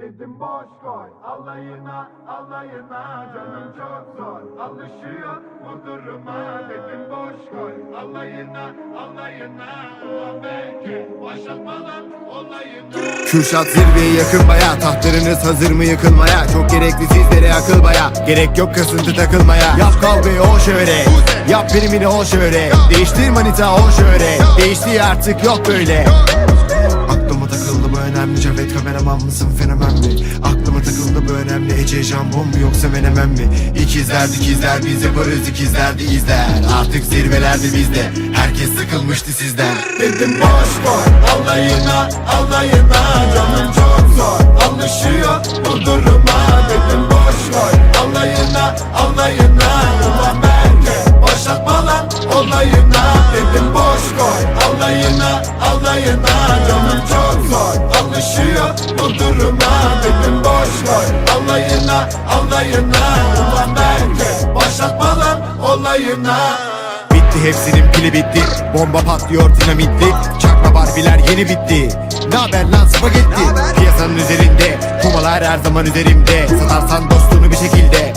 Dedim boş koy alayına alayına canım çok zor. Alışıyor bu duruma. Dedim boş koy alayına alayına. Ulan belki başlatmadan olayına Kürşat zirveye yakın baya Tahtlarınız hazır mı yıkılmaya? Çok gerekli sizlere akıl baya Gerek yok kasıntı takılmaya. Yap kavgayı o şöyle Yap primini o şöyle Değiştir manita o şöyle Değişti artık yok böyle Kameraman mısın fenomen mi? Aklıma takıldı bu önemli. Ece jambon mu yoksa menemen mi? İkizler dikizler biz yaparız ikizler de izler. Artık zirvelerde bizde. Herkes sıkılmıştı sizden. Dedim boş koy alayına alayına. Canım çok zor alışıyor bu duruma. Dedim boş koy alayına alayına alayına alayına Canım çok zor. Alışıyor bu duruma Dedim boş koy alayına alayına Ulan belki başlatma lan olayına. Bitti hepsinin pili bitti. Bomba patlıyor dinamitli. Çakma barbiler yeni bitti. Ne haber lan spagetti? Piyasanın üzerinde Kumalar her zaman üzerimde. Satarsan dostunu bir şekilde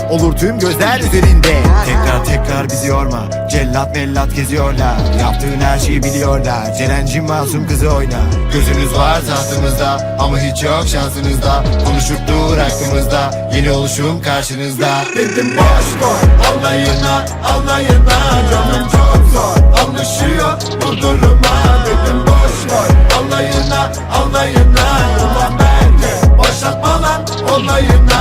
tüm gözler üzerinde. Tekrar tekrar bizi yorma. Cellat mellat geziyorlar. Yaptığın her şeyi biliyorlar. Ceren'cim masum kızı oyna. Gözünüz var tahtımızda Ama hiç yok şansınızda. Konuşup dur hakkımızda Yeni oluşum karşınızda. Dedim boş koy alayına alayına Canım çok zor alışıyor bu duruma. Dedim boş koy alayına alayına Ulan belki başlatma lan olayına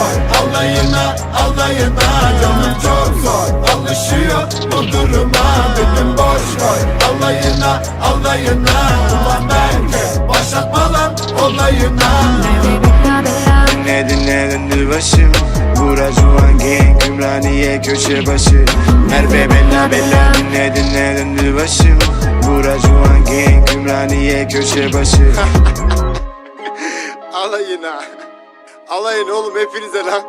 koy alayına alayına Canım çok zor. Alışıyor bu duruma Dedim boş koy alayına alayına Ulan belki başlatma lan olayına. Dinle dinle döndü başım Buracuan gang Ümraniye köşe başı. Merve bella bella. Dinle dinle döndü başım Buracuan gang Ümraniye köşe başı. Alayına Alayın oğlum hepinize lan